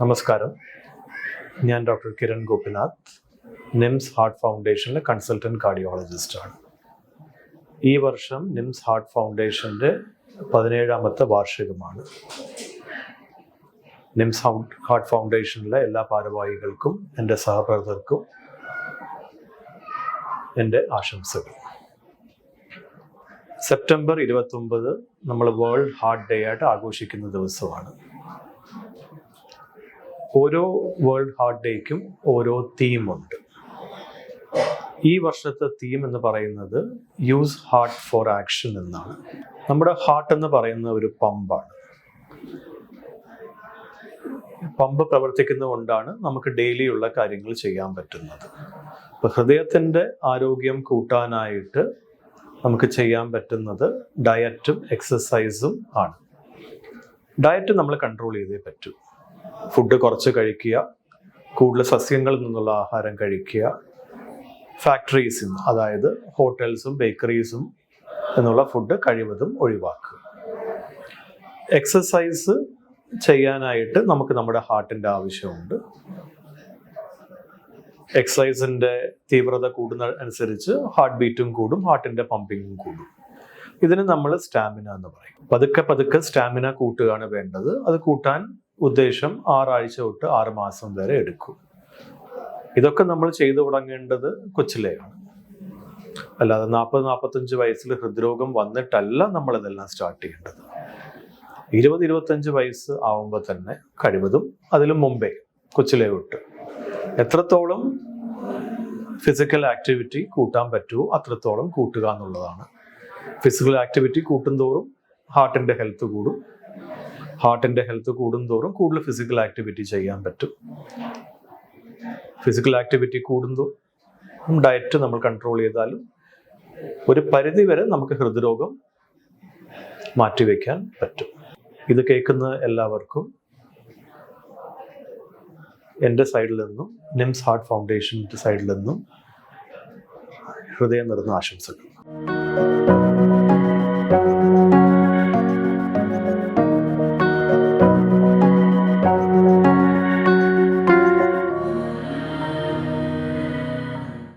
നമസ്കാരം. ഞാൻ doctor Kiran Gopinath nymphs heart ഫൗണ്ടേഷനിലെ കൺസൾട്ടന്റ് കാർഡിയോളജിസ്റ്റാണ്. ഈ വർഷം നിംസ് ഹാർട്ട് ഫൗണ്ടേഷന്റെ പതിനേഴാമത്തെ വാർഷികമാണ്. നിംസ് ഹാർട്ട് ഫൗണ്ടേഷനിലെ എല്ലാ ഭാരവാഹികൾക്കും എന്റെ സഹപ്രവർത്തകർക്കും എന്റെ ആശംസകൾ. സെപ്റ്റംബർ ഇരുപത്തൊമ്പത് നമ്മൾ വേൾഡ് ഹാർട്ട് ഡേ ആയിട്ട് ആഘോഷിക്കുന്ന ദിവസമാണ്. ഓരോ വേൾഡ് ഹാർട്ട് ഡേക്കും ഓരോ തീമുണ്ട് ഈ വർഷത്തെ തീം എന്ന് പറയുന്നത് യൂസ് ഹാർട്ട് ഫോർ ആക്ഷൻ എന്നാണ്. നമ്മുടെ ഹാർട്ട് എന്ന് പറയുന്ന ഒരു പമ്പാണ്. പമ്പ് പ്രവർത്തിക്കുന്നതുകൊണ്ടാണ് നമുക്ക് ഡെയിലി ഉള്ള കാര്യങ്ങൾ ചെയ്യാൻ പറ്റുന്നത്. ഇപ്പൊ ഹൃദയത്തിന്റെ ആരോഗ്യം കൂട്ടാനായിട്ട് നമുക്ക് ചെയ്യാൻ പറ്റുന്നത് ഡയറ്റും എക്സസൈസും ആണ്. ഡയറ്റ് നമ്മൾ കൺട്രോൾ ചെയ്തേ പറ്റൂ. ഫുഡ് കുറച്ച് കഴിക്കുക കൂടുതൽ സസ്യങ്ങളിൽ നിന്നുള്ള ആഹാരം കഴിക്കുക ഫാക്ടറീസും അതായത് ഹോട്ടൽസും ബേക്കറീസും എന്നുള്ള ഫുഡ് കഴിവതും ഒഴിവാക്കുക. എക്സസൈസ് ചെയ്യാനായിട്ട് നമുക്ക് നമ്മുടെ ഹാർട്ടിന്റെ ആവശ്യമുണ്ട്. എക്സസൈസിന്റെ തീവ്രത കൂടുന്ന അനുസരിച്ച് ഹാർട്ട് ബീറ്റും കൂടും ഹാർട്ടിന്റെ പമ്പിങ്ങും കൂടും. ഇതിന് നമ്മൾ സ്റ്റാമിന എന്ന് പറയും. പതുക്കെ പതുക്കെ സ്റ്റാമിന കൂട്ടുകയാണ് വേണ്ടത്. അത് കൂട്ടാൻ ഉദ്ദേശം ആറാഴ്ച തൊട്ട് ആറ് മാസം വരെ എടുക്കും. ഇതൊക്കെ നമ്മൾ ചെയ്തു തുടങ്ങേണ്ടത് കൊച്ചിലെയാണ്. അല്ലാതെ നാൽപ്പത് നാൽപ്പത്തഞ്ച് വയസ്സിൽ ഹൃദ്രോഗം വന്നിട്ടല്ല നമ്മൾ ഇതെല്ലാം സ്റ്റാർട്ട് ചെയ്യേണ്ടത്. ഇരുപത് ഇരുപത്തഞ്ച് വയസ്സ് ആവുമ്പോൾ തന്നെ കഴിവതും അതിലും മുമ്പേ കൊച്ചിലെ തൊട്ട്. എത്രത്തോളം ഫിസിക്കൽ ആക്ടിവിറ്റി കൂട്ടാൻ പറ്റുമോ അത്രത്തോളം കൂട്ടുക എന്നുള്ളതാണ്. ഫിസിക്കൽ ആക്ടിവിറ്റി കൂട്ടുന്തോറും ഹാർട്ടിന്റെ ഹെൽത്ത് കൂടും. ഹാർട്ടിന്റെ ഹെൽത്ത് കൂടുന്തോറും കൂടുതൽ ഫിസിക്കൽ ആക്ടിവിറ്റി ചെയ്യാൻ പറ്റും. ഫിസിക്കൽ ആക്ടിവിറ്റി കൂടുന്തോറും ഡയറ്റ് നമ്മൾ കൺട്രോൾ ചെയ്താലും ഒരു പരിധി വരെ നമുക്ക് ഹൃദ്രോഗം മാറ്റിവെക്കാൻ പറ്റും. ഇത് കേൾക്കുന്ന എല്ലാവർക്കും എന്റെ സൈഡിൽ നിന്നും നിംസ് ഹാർട്ട് ഫൗണ്ടേഷന്റെ സൈഡിൽ നിന്നും ഹൃദയം നിറഞ്ഞ ആശംസകൾ.